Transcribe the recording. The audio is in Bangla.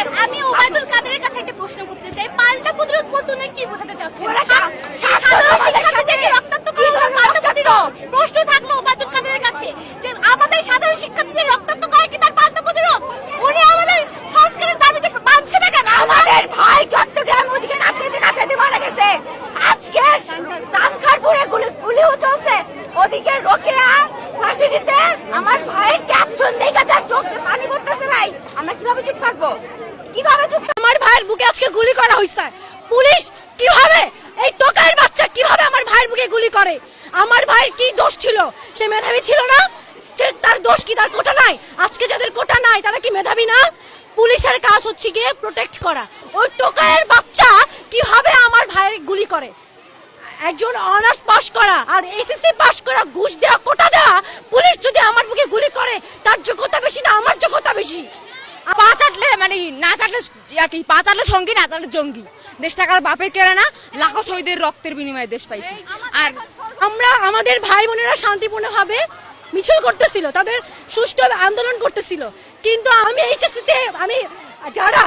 আচ্ছা আমি ওবায়দুল কাদেরের কাছে একটা প্রশ্ন করতে চাই। পাল্টা প্রতিরোধ বলতে উনি কি বোঝাতে চাচ্ছেন? সাধারণ শিক্ষার্থীদের রক্তাক্ত করে পাল্টা প্রতিরোধ? প্রশ্ন থাকল ওবায়দুল কাদেরের কাছে যে আমাদের সাধারণ শিক্ষার্থীদের রক্তাক্ত করে কি তার পাল্টা প্রতিরোধ? উনি আমাদের সংস্কারের দাবিতে মানছে না কেন? আমাদের ভাই চট্টগ্রাম ওদিকে কাঁদতে কাঁদতে মারা গেছে। আজকে চাঁদখারপুরে গুলি গুলিও চলছে। ওদিকে রোকেয়া ভার্সিটিতে আমার ভাইয়ের ক্যাপশন দেখে যা চোখে পানি পড়তেছে ভাই আমরা কীভাবে চুপ থাকব? কীভাবে চুপ আমার ভাইয়ের বুকে আজকে গুলি করা হয়েছে পুলিশ কীভাবে এই টোকার বাচ্চা কীভাবে আমার ভাইয়ের বুকে গুলি করে? আমার ভাইয়ের কি দোষ ছিল? সে মেধাবী ছিল না? তার দোষ কি? তার কোটা নাই? আজকে যাদের কোটা নাই, তারা কি মেধাবী না? পুলিশের কাজ হচ্ছে গিয়ে প্রোটেক্ট করা। ওই টোকায়ের বাচ্চা কীভাবে আমার ভাইয়ের গুলি করে? একজন অনার্স পাস করা আর এসএসসি পাস করা, ঘুষ দেওয়া কোটা দেওয়া পুলিশ যদি আমার বুকে গুলি করে তার যোগ্যতা বেশি না আমার যোগ্যতা বেশি পা চাটলে মানে না চাটলে আর কি পা চাটলে সঙ্গী না চাটলে জঙ্গি। দেশ টাকার বাপের কেড়ে না লাখো শহীদের রক্তের বিনিময়ে দেশ পাইছে। আর আমরা আমাদের ভাই বোনেরা শান্তিপূর্ণভাবে মিছিল করতেছিল তাদের সুষ্ঠু আন্দোলন করতেছিল। কিন্তু আমি এইচএসিতে আমি যারা